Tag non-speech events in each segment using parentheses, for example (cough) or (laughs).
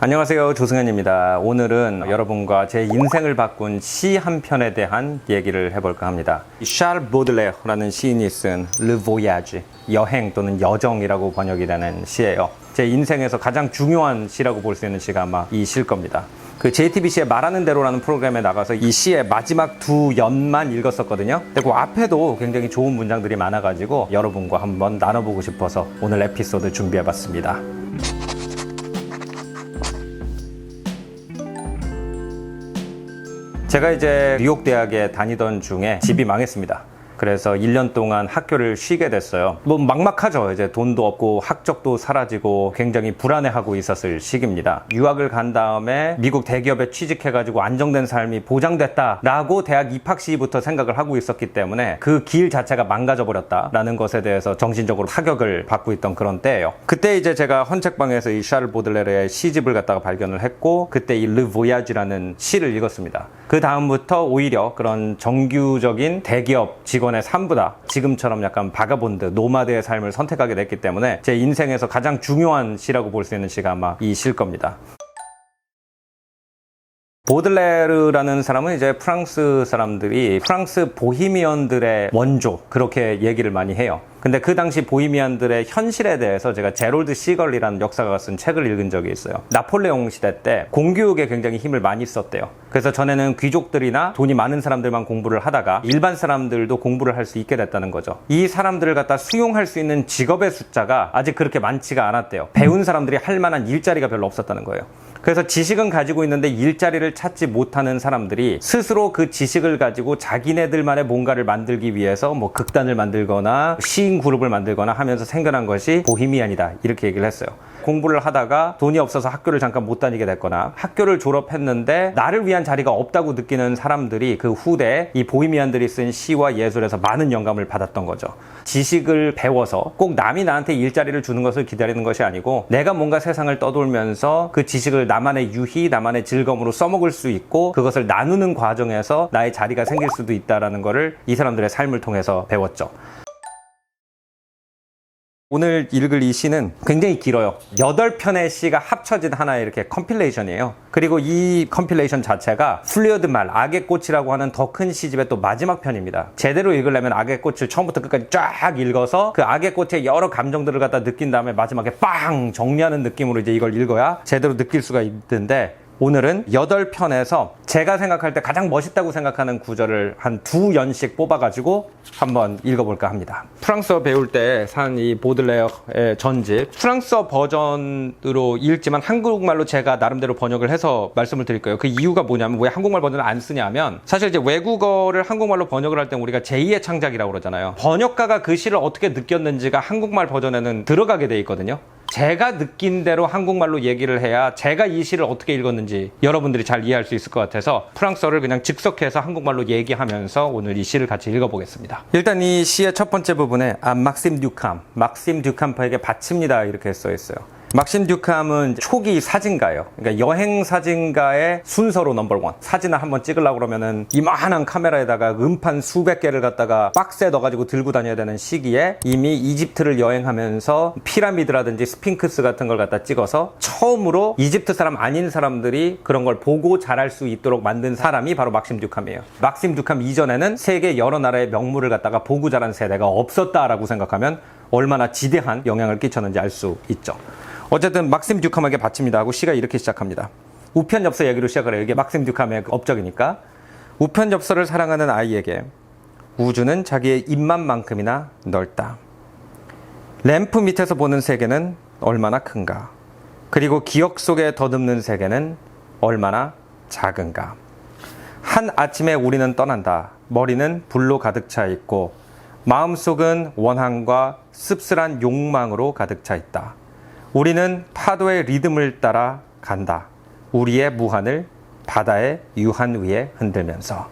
안녕하세요. 조승현입니다. 오늘은 여러분과 제 인생을 바꾼 시 한 편에 대한 얘기를 해볼까 합니다. 샤르 보들레라는 시인이 쓴 Le Voyage, 여행 또는 여정이라고 번역이 되는 시예요. 제 인생에서 가장 중요한 시라고 볼 수 있는 시가 아마 이 시일 겁니다. 그 JTBC의 말하는 대로라는 프로그램에 나가서 이 시의 마지막 두 연만 읽었었거든요. 근데 그 앞에도 굉장히 좋은 문장들이 많아가지고 여러분과 한번 나눠보고 싶어서 오늘 에피소드 준비해봤습니다. 제가 이제 뉴욕 대학에 다니던 중에 집이 망했습니다. 그래서 1년 동안 학교를 쉬게 됐어요. 뭐 막막하죠. 이제 돈도 없고 학적도 사라지고 굉장히 불안해하고 있었을 시기입니다. 유학을 간 다음에 미국 대기업에 취직해가지고 안정된 삶이 보장됐다라고 대학 입학 시부터 생각을 하고 있었기 때문에 그 길 자체가 망가져 버렸다라는 것에 대해서 정신적으로 타격을 받고 있던 그런 때예요. 그때 이제 제가 헌책방에서 이 샤를 보들레르의 시집을 갖다가 발견을 했고 그때 이 르 보야지라는 시를 읽었습니다. 그 다음부터 오히려 그런 정규적인 대기업 직원 의 삶보다 지금처럼 약간 바가본드, 노마드의 삶을 선택하게 됐기 때문에 제 인생에서 가장 중요한 시라고 볼 수 있는 시가 아마 이 시일 겁니다. 보들레르라는 사람은 이제 프랑스 사람들이 프랑스 보히미언들의 원조 그렇게 얘기를 많이 해요. 근데 그 당시 보히미안들의 현실에 대해서 제가 제롤드 시걸이라는 역사가가 쓴 책을 읽은 적이 있어요. 나폴레옹 시대 때 공교육에 굉장히 힘을 많이 썼대요. 그래서 전에는 귀족들이나 돈이 많은 사람들만 공부를 하다가 일반 사람들도 공부를 할 수 있게 됐다는 거죠. 이 사람들을 갖다 수용할 수 있는 직업의 숫자가 아직 그렇게 많지가 않았대요. 배운 사람들이 할 만한 일자리가 별로 없었다는 거예요. 그래서 지식은 가지고 있는데 일자리를 찾지 못하는 사람들이 스스로 그 지식을 가지고 자기네들만의 뭔가를 만들기 위해서 뭐 극단을 만들거나 시인 그룹을 만들거나 하면서 생겨난 것이 보히미안이다 이렇게 얘기를 했어요. 공부를 하다가 돈이 없어서 학교를 잠깐 못 다니게 됐거나 학교를 졸업했는데 나를 위한 자리가 없다고 느끼는 사람들이 그 후대에 이 보히미안들이 쓴 시와 예술에서 많은 영감을 받았던 거죠. 지식을 배워서 꼭 남이 나한테 일자리를 주는 것을 기다리는 것이 아니고 내가 뭔가 세상을 떠돌면서 그 지식을 나만의 유희, 나만의 즐거움으로 써먹을 수 있고 그것을 나누는 과정에서 나의 자리가 생길 수도 있다라는 것을 이 사람들의 삶을 통해서 배웠죠. 오늘 읽을 이 시는 굉장히 길어요. 8편의 시가 합쳐진 하나의 이렇게 컴필레이션이에요. 그리고 이 컴필레이션 자체가 플리어드 말, 악의 꽃이라고 하는 더 큰 시집의 또 마지막 편입니다. 제대로 읽으려면 악의 꽃을 처음부터 끝까지 쫙 읽어서 그 악의 꽃의 여러 감정들을 갖다 느낀 다음에 마지막에 빵! 정리하는 느낌으로 이제 이걸 읽어야 제대로 느낄 수가 있는데 오늘은 8편에서 제가 생각할 때 가장 멋있다고 생각하는 구절을 한 두 연씩 뽑아가지고 한번 읽어볼까 합니다. 프랑스어 배울 때 산 이 보들레어의 전집, 프랑스어 버전으로 읽지만 한국말로 제가 나름대로 번역을 해서 말씀을 드릴 거예요. 그 이유가 뭐냐면 왜 한국말 버전을 안 쓰냐면 사실 이제 외국어를 한국말로 번역을 할 때 우리가 제2의 창작이라고 그러잖아요. 번역가가 그 시를 어떻게 느꼈는지가 한국말 버전에는 들어가게 돼 있거든요. 제가 느낀 대로 한국말로 얘기를 해야 제가 이 시를 어떻게 읽었는지 여러분들이 잘 이해할 수 있을 것 같아서 프랑스어를 그냥 즉석해서 한국말로 얘기하면서 오늘 이 시를 같이 읽어보겠습니다. 일단 이 시의 첫 번째 부분에 아 막심 듀캄, 막심 듀캄퍼에게 바칩니다 이렇게 써 있어요. 막심 듀캄은 초기 사진가예요. 그러니까 여행 사진가의 순서로 넘버 원. 사진을 한번 찍으려고 그러면은 이만한 카메라에다가 음판 수백 개를 갖다가 박스에 넣어가지고 들고 다녀야 되는 시기에 이미 이집트를 여행하면서 피라미드라든지 스핑크스 같은 걸 갖다 찍어서 처음으로 이집트 사람 아닌 사람들이 그런 걸 보고 잘할 수 있도록 만든 사람이 바로 막심 듀캄이에요. 막심 듀캄 이전에는 세계 여러 나라의 명물을 갖다가 보고 자란 세대가 없었다라고 생각하면 얼마나 지대한 영향을 끼쳤는지 알 수 있죠. 어쨌든 막심 듀캄에게 바칩니다 하고 시가 이렇게 시작합니다. 우편 엽서 얘기로 시작을 해요. 이게 막심 듀캄의 업적이니까. 우편 엽서를 사랑하는 아이에게 우주는 자기의 입만만큼이나 넓다. 램프 밑에서 보는 세계는 얼마나 큰가. 그리고 기억 속에 더듬는 세계는 얼마나 작은가. 한 아침에 우리는 떠난다. 머리는 불로 가득 차 있고 마음속은 원한과 씁쓸한 욕망으로 가득 차 있다. 우리는 파도의 리듬을 따라 간다. 우리의 무한을 바다의 유한 위에 흔들면서.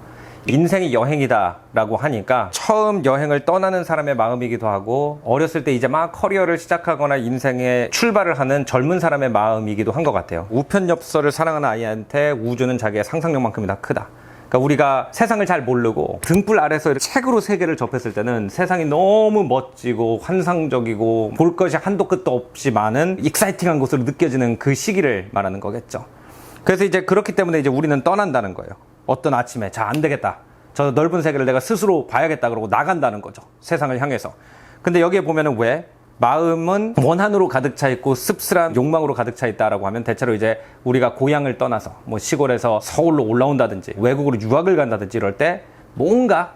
인생이 여행이다 라고 하니까 처음 여행을 떠나는 사람의 마음이기도 하고 어렸을 때 이제 막 커리어를 시작하거나 인생의 출발을 하는 젊은 사람의 마음이기도 한 것 같아요. 우편엽서를 사랑하는 아이한테 우주는 자기의 상상력만큼이나 크다. 그러니까 우리가 세상을 잘 모르고 등불 아래서 책으로 세계를 접했을 때는 세상이 너무 멋지고 환상적이고 볼 것이 한도 끝도 없이 많은 익사이팅한 곳으로 느껴지는 그 시기를 말하는 거겠죠. 그래서 이제 그렇기 때문에 이제 우리는 떠난다는 거예요. 어떤 아침에 자 안 되겠다. 저 넓은 세계를 내가 스스로 봐야겠다 그러고 나간다는 거죠. 세상을 향해서. 근데 여기에 보면은 왜 마음은 원한으로 가득 차 있고 씁쓸한 욕망으로 가득 차 있다라고 하면 대체로 이제 우리가 고향을 떠나서 뭐 시골에서 서울로 올라온다든지 외국으로 유학을 간다든지 이럴 때 뭔가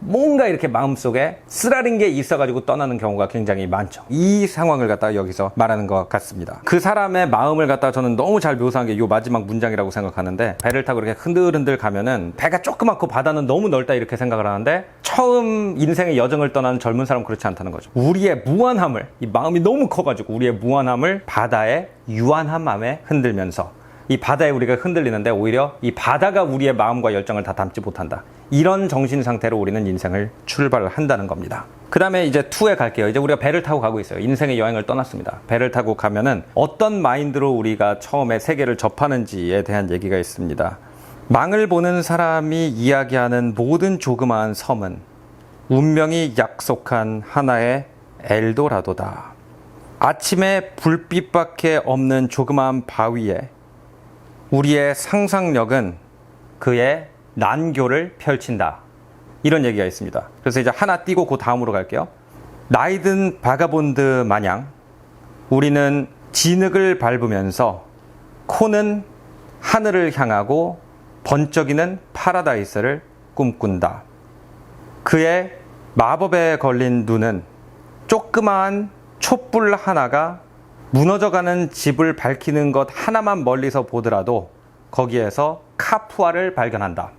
뭔가 이렇게 마음속에 쓰라린 게 있어가지고 떠나는 경우가 굉장히 많죠. 이 상황을 갖다가 여기서 말하는 것 같습니다. 그 사람의 마음을 갖다가 저는 너무 잘 묘사한 게 이 마지막 문장이라고 생각하는데 배를 타고 이렇게 흔들흔들 가면은 배가 조그맣고 바다는 너무 넓다 이렇게 생각을 하는데 처음 인생의 여정을 떠나는 젊은 사람은 그렇지 않다는 거죠. 우리의 무한함을 이 마음이 너무 커가지고 우리의 무한함을 바다의 유한한 마음에 흔들면서 이 바다에 우리가 흔들리는데 오히려 이 바다가 우리의 마음과 열정을 다 담지 못한다. 이런 정신 상태로 우리는 인생을 출발을 한다는 겁니다. 그 다음에 이제 2에 갈게요. 이제 우리가 배를 타고 가고 있어요. 인생의 여행을 떠났습니다. 배를 타고 가면은 어떤 마인드로 우리가 처음에 세계를 접하는지에 대한 얘기가 있습니다. 망을 보는 사람이 이야기하는 모든 조그마한 섬은 운명이 약속한 하나의 엘도라도다. 아침에 불빛밖에 없는 조그마한 바위에 우리의 상상력은 그의 난교를 펼친다. 이런 얘기가 있습니다. 그래서 이제 하나 띄고 그 다음으로 갈게요. 나이든 바가본드 마냥 우리는 진흙을 밟으면서 코는 하늘을 향하고 번쩍이는 파라다이스를 꿈꾼다. 그의 마법에 걸린 눈은 조그마한 촛불 하나가 무너져가는 집을 밝히는 것 하나만 멀리서 보더라도 거기에서 카푸아를 발견한다.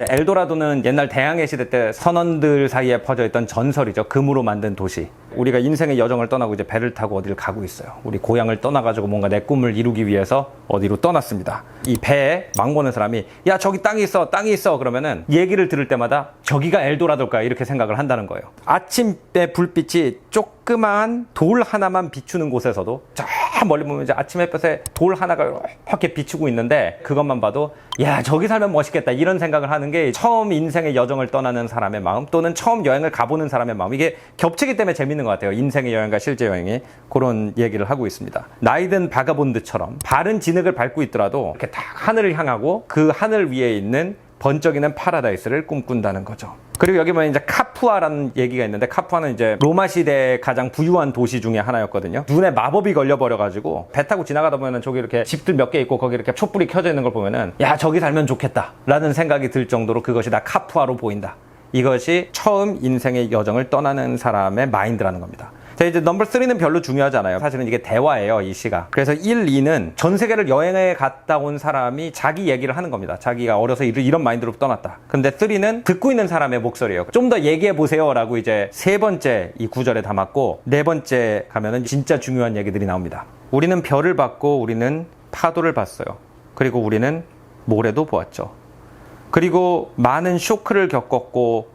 엘도라도는 옛날 대항해 시대 때 선원들 사이에 퍼져 있던 전설이죠. 금으로 만든 도시. 우리가 인생의 여정을 떠나고 이제 배를 타고 어디를 가고 있어요. 우리 고향을 떠나가지고 뭔가 내 꿈을 이루기 위해서 어디로 떠났습니다. 이 배에 망 보는 사람이 야 저기 땅이 있어, 땅이 있어 그러면은 얘기를 들을 때마다 저기가 엘도라도일까 이렇게 생각을 한다는 거예요. 아침의 불빛이 조그마한 돌 하나만 비추는 곳에서도 저 멀리 보면 이제 아침 햇볕에 돌 하나가 이렇게 비추고 있는데 그것만 봐도 야 저기 살면 멋있겠다 이런 생각을 하는 게 처음 인생의 여정을 떠나는 사람의 마음 또는 처음 여행을 가보는 사람의 마음 이게 겹치기 때문에 재밌 는 것 같아요 인생의 여행과 실제 여행이 그런 얘기를 하고 있습니다 나이든 바가본드처럼 바른 진흙을 밟고 있더라도 이렇게 딱 하늘을 향하고 그 하늘 위에 있는 번쩍이는 파라다이스를 꿈꾼다는 거죠. 그리고 여기 보면 이제 카푸아라는 얘기가 있는데 카푸아는 이제 로마 시대의 가장 부유한 도시 중에 하나였거든요. 눈에 마법이 걸려 버려 가지고 배 타고 지나가다 보면은 저기 이렇게 집들 몇 개 있고 거기 이렇게 촛불이 켜져 있는 걸 보면은 야 저기 살면 좋겠다라는 생각이 들 정도로 그것이 다 카푸아로 보인다. 이것이 처음 인생의 여정을 떠나는 사람의 마인드라는 겁니다. 자, 이제 넘버 3는 별로 중요하지 않아요. 사실은 이게 대화예요, 이 시가. 그래서 1, 2는 전 세계를 여행에 갔다 온 사람이 자기 얘기를 하는 겁니다. 자기가 어려서 이런, 마인드로 떠났다. 근데 3는 듣고 있는 사람의 목소리예요. 좀 더 얘기해 보세요라고 이제 세 번째 이 구절에 담았고 네 번째 가면은 진짜 중요한 얘기들이 나옵니다. 우리는 별을 봤고 우리는 파도를 봤어요. 그리고 우리는 모래도 보았죠. 그리고 많은 쇼크를 겪었고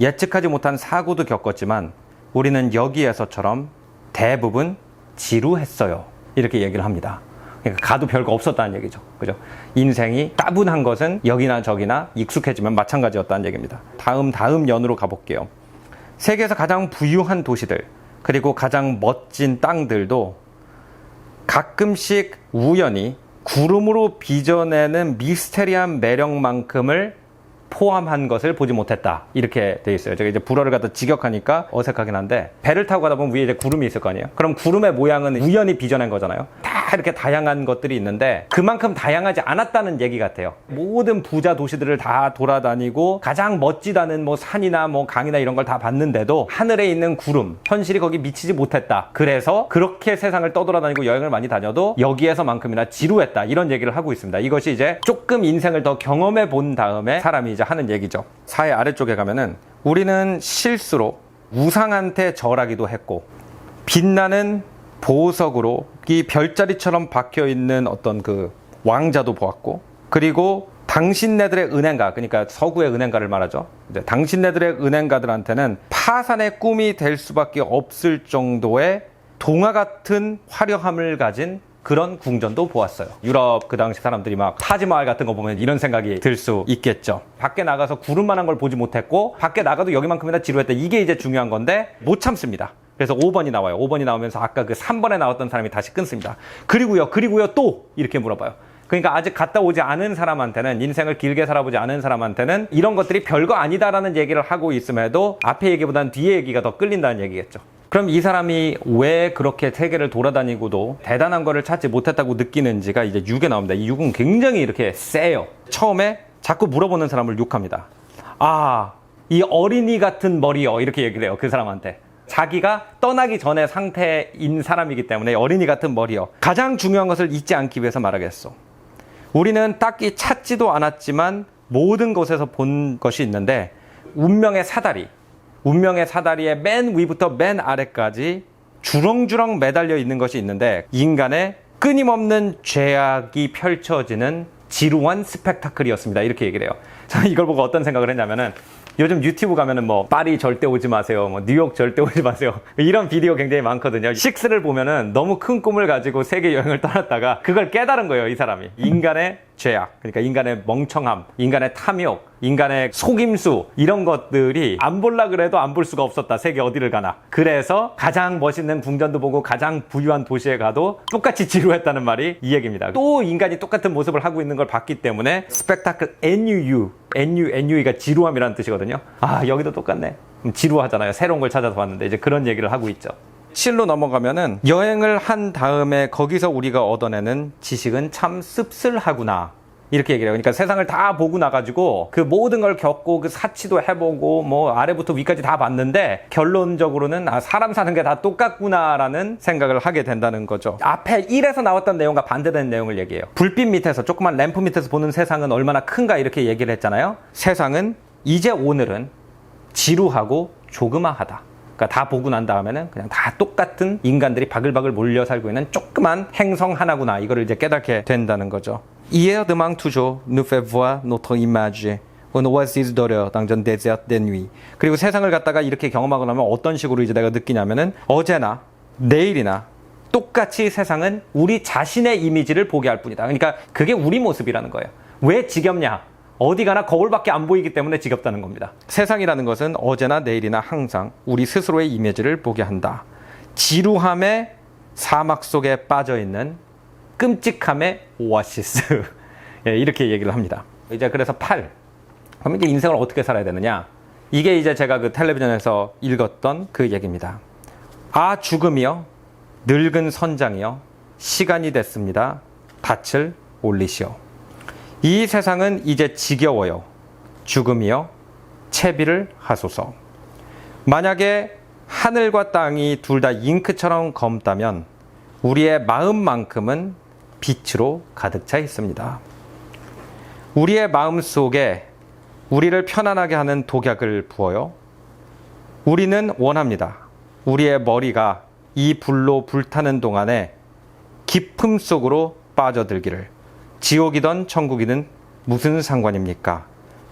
예측하지 못한 사고도 겪었지만 우리는 여기에서처럼 대부분 지루했어요. 이렇게 얘기를 합니다. 그러니까 가도 별거 없었다는 얘기죠. 그죠? 인생이 따분한 것은 여기나 저기나 익숙해지면 마찬가지였다는 얘기입니다. 다음, 다음 연으로 가볼게요. 세계에서 가장 부유한 도시들, 그리고 가장 멋진 땅들도 가끔씩 우연히 구름으로 빚어내는 미스테리한 매력만큼을 포함한 것을 보지 못했다. 이렇게 돼 있어요. 제가 이제 불어를 갖다 직역하니까 어색하긴 한데 배를 타고 가다 보면 위에 이제 구름이 있을 거 아니에요. 그럼 구름의 모양은 우연히 빚어낸 거잖아요. 다 이렇게 다양한 것들이 있는데 그만큼 다양하지 않았다는 얘기 같아요. 모든 부자 도시들을 다 돌아다니고 가장 멋지다는 뭐 산이나 뭐 강이나 이런 걸 다 봤는데도 하늘에 있는 구름, 현실이 거기 미치지 못했다. 그래서 그렇게 세상을 떠돌아다니고 여행을 많이 다녀도 여기에서만큼이나 지루했다. 이런 얘기를 하고 있습니다. 이것이 이제 조금 인생을 더 경험해 본 다음에 사람이 이제 하는 얘기죠. 사회 아래쪽에 가면은 우리는 실수로 우상한테 절하기도 했고 빛나는 보석으로 이 별자리처럼 박혀 있는 어떤 그 왕자도 보았고 그리고 당신네들의 은행가 그러니까 서구의 은행가를 말하죠. 이제 당신네들의 은행가들한테는 파산의 꿈이 될 수밖에 없을 정도의 동화 같은 화려함을 가진 그런 궁전도 보았어요. 유럽 그 당시 사람들이 막 타지마을 같은 거 보면 이런 생각이 들 수 있겠죠. 밖에 나가서 구름만한 걸 보지 못했고 밖에 나가도 여기만큼이나 지루했다. 이게 이제 중요한 건데 못 참습니다. 그래서 5번이 나와요. 5번이 나오면서 아까 그 3번에 나왔던 사람이 다시 끊습니다. 그리고요, 그리고요, 또 이렇게 물어봐요. 그러니까 아직 갔다 오지 않은 사람한테는 인생을 길게 살아보지 않은 사람한테는 이런 것들이 별거 아니다라는 얘기를 하고 있음에도 앞에 얘기보다는 뒤에 얘기가 더 끌린다는 얘기겠죠. 그럼 이 사람이 왜 그렇게 세계를 돌아다니고도 대단한 거를 찾지 못했다고 느끼는지가 이제 6에 나옵니다. 이 6은 굉장히 이렇게 세요. 처음에 자꾸 물어보는 사람을 욕합니다. 아, 이 어린이 같은 머리요. 이렇게 얘기를 해요. 그 사람한테. 자기가 떠나기 전의 상태인 사람이기 때문에 어린이 같은 머리요. 가장 중요한 것을 잊지 않기 위해서 말하겠소. 우리는 딱히 찾지도 않았지만 모든 곳에서 본 것이 있는데 운명의 사다리, 운명의 사다리의 맨 위부터 맨 아래까지 주렁주렁 매달려 있는 것이 있는데 인간의 끊임없는 죄악이 펼쳐지는 지루한 스펙타클이었습니다. 이렇게 얘기를 해요. (laughs) 저는 이걸 보고 어떤 생각을 했냐면은 요즘 유튜브 가면은 뭐 파리 절대 오지 마세요. 뭐 뉴욕 절대 오지 마세요. (laughs) 이런 비디오 굉장히 많거든요. 식스를 보면은 너무 큰 꿈을 가지고 세계 여행을 떠났다가 그걸 깨달은 거예요, 이 사람이. 인간의 죄악, 그러니까 인간의 멍청함, 인간의 탐욕, 인간의 속임수 이런 것들이 안 볼라 그래도 안 볼 수가 없었다. 세계 어디를 가나. 그래서 가장 멋있는 궁전도 보고 가장 부유한 도시에 가도 똑같이 지루했다는 말이 이 얘기입니다. 또 인간이 똑같은 모습을 하고 있는 걸 봤기 때문에 스펙타클 NUU, NU, NUE가 지루함이라는 뜻이거든요. 아 여기도 똑같네. 음, 지루하잖아요. 새로운 걸 찾아서 봤는데 이제 그런 얘기를 하고 있죠. 7로 넘어가면은 여행을 한 다음에 거기서 우리가 얻어내는 지식은 참 씁쓸하구나. 이렇게 얘기를 해요. 그러니까 세상을 다 보고 나가지고 그 모든 걸 겪고 그 사치도 해보고 뭐 아래부터 위까지 다 봤는데 결론적으로는 아, 사람 사는 게 다 똑같구나라는 생각을 하게 된다는 거죠. 앞에 1에서 나왔던 내용과 반대되는 내용을 얘기해요. 불빛 밑에서 조그만 램프 밑에서 보는 세상은 얼마나 큰가 이렇게 얘기를 했잖아요. 세상은 이제 오늘은 지루하고 조그마하다. 그러니까 다 보고 난 다음에는 그냥 다 똑같은 인간들이 바글바글 몰려 살고 있는 조그만 행성 하나구나 이거를 이제 깨닫게 된다는 거죠. Hier demain toujours nous fait voir notre image. un oasis d'horreur dans un désert de nuit. 그리고 세상을 갖다가 이렇게 경험하고 나면 어떤 식으로 이제 내가 느끼냐면은 어제나 내일이나 똑같이 세상은 우리 자신의 이미지를 보게 할 뿐이다. 그러니까 그게 우리 모습이라는 거예요. 왜 지겹냐? 어디 가나 거울밖에 안 보이기 때문에 지겹다는 겁니다. 세상이라는 것은 어제나 내일이나 항상 우리 스스로의 이미지를 보게 한다. 지루함의 사막 속에 빠져 있는 끔찍함의 오아시스. (laughs) 예, 이렇게 얘기를 합니다. 이제 그래서 8. 그럼 이제 인생을 어떻게 살아야 되느냐? 이게 이제 제가 그 텔레비전에서 읽었던 그 얘기입니다. 아, 죽음이요. 늙은 선장이요. 시간이 됐습니다. 닻을 올리시오. 이 세상은 이제 지겨워요. 죽음이요. 채비를 하소서. 만약에 하늘과 땅이 둘 다 잉크처럼 검다면 우리의 마음만큼은 빛으로 가득 차 있습니다. 우리의 마음 속에 우리를 편안하게 하는 독약을 부어요. 우리는 원합니다. 우리의 머리가 이 불로 불타는 동안에 깊음 속으로 빠져들기를. 지옥이든 천국이든 무슨 상관입니까?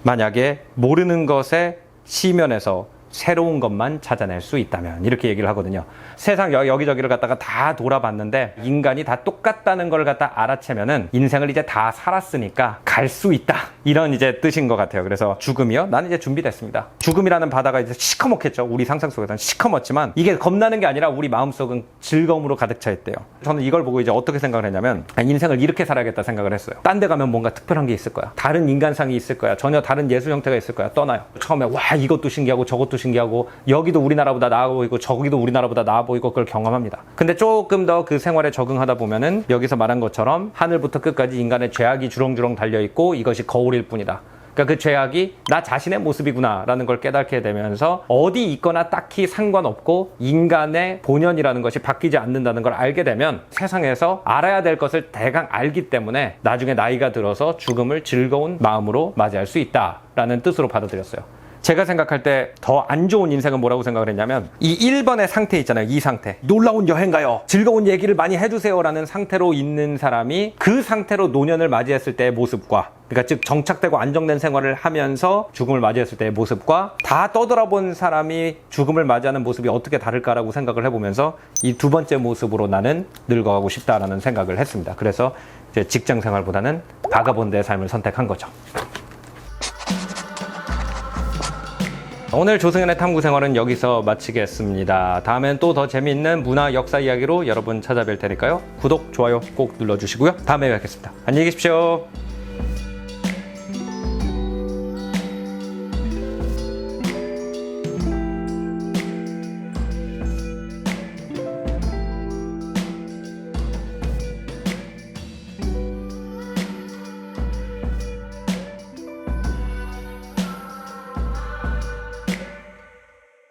만약에 모르는 것에 시면에서 새로운 것만 찾아낼 수 있다면 이렇게 얘기를 하거든요. 세상 여- 여기저기를 갖다가 다 돌아봤는데 인간이 다 똑같다는 걸 갖다 알아채면은 인생을 이제 다 살았으니까 갈 수 있다 이런 이제 뜻인 것 같아요. 그래서 죽음이요? 나는 이제 준비됐습니다. 죽음이라는 바다가 이제 시커멓겠죠. 우리 상상 속에서는 시커멓지만 이게 겁나는 게 아니라 우리 마음속은 즐거움으로 가득 차 있대요. 저는 이걸 보고 이제 어떻게 생각을 했냐면 아, 인생을 이렇게 살아야겠다 생각을 했어요. 딴 데 가면 뭔가 특별한 게 있을 거야. 다른 인간상이 있을 거야. 전혀 다른 예술 형태가 있을 거야. 떠나요. 처음에 와 이것도 신기하고 저것도 신기하고 여기도 우리나라보다 나아 보이고 저기도 우리나라보다 나아 보이고 그걸 경험합니다. 근데 조금 더 그 생활에 적응하다 보면은 여기서 말한 것처럼 하늘부터 끝까지 인간의 죄악이 주렁주렁 달려 있고 이것이 거울일 뿐이다. 그러니까 그 죄악이 나 자신의 모습이구나라는 걸 깨닫게 되면서 어디 있거나 딱히 상관없고 인간의 본연이라는 것이 바뀌지 않는다는 걸 알게 되면 세상에서 알아야 될 것을 대강 알기 때문에 나중에 나이가 들어서 죽음을 즐거운 마음으로 맞이할 수 있다라는 뜻으로 받아들였어요. 제가 생각할 때 더 안 좋은 인생은 뭐라고 생각을 했냐면 이 1번의 상태 있잖아요. 이 상태. 놀라운 여행 가요. 즐거운 얘기를 많이 해주세요라는 상태로 있는 사람이 그 상태로 노년을 맞이했을 때의 모습과 그러니까 즉 정착되고 안정된 생활을 하면서 죽음을 맞이했을 때의 모습과 다 떠돌아본 사람이 죽음을 맞이하는 모습이 어떻게 다를까라고 생각을 해보면서 이 두 번째 모습으로 나는 늙어가고 싶다라는 생각을 했습니다. 그래서 직장 생활보다는 바가본드의 삶을 선택한 거죠. 오늘 조승현의 탐구 생활은 여기서 마치겠습니다. 다음엔 또 더 재미있는 문화 역사 이야기로 여러분 찾아뵐 테니까요. 구독, 좋아요 꼭 눌러주시고요. 다음에 뵙겠습니다. 안녕히 계십시오.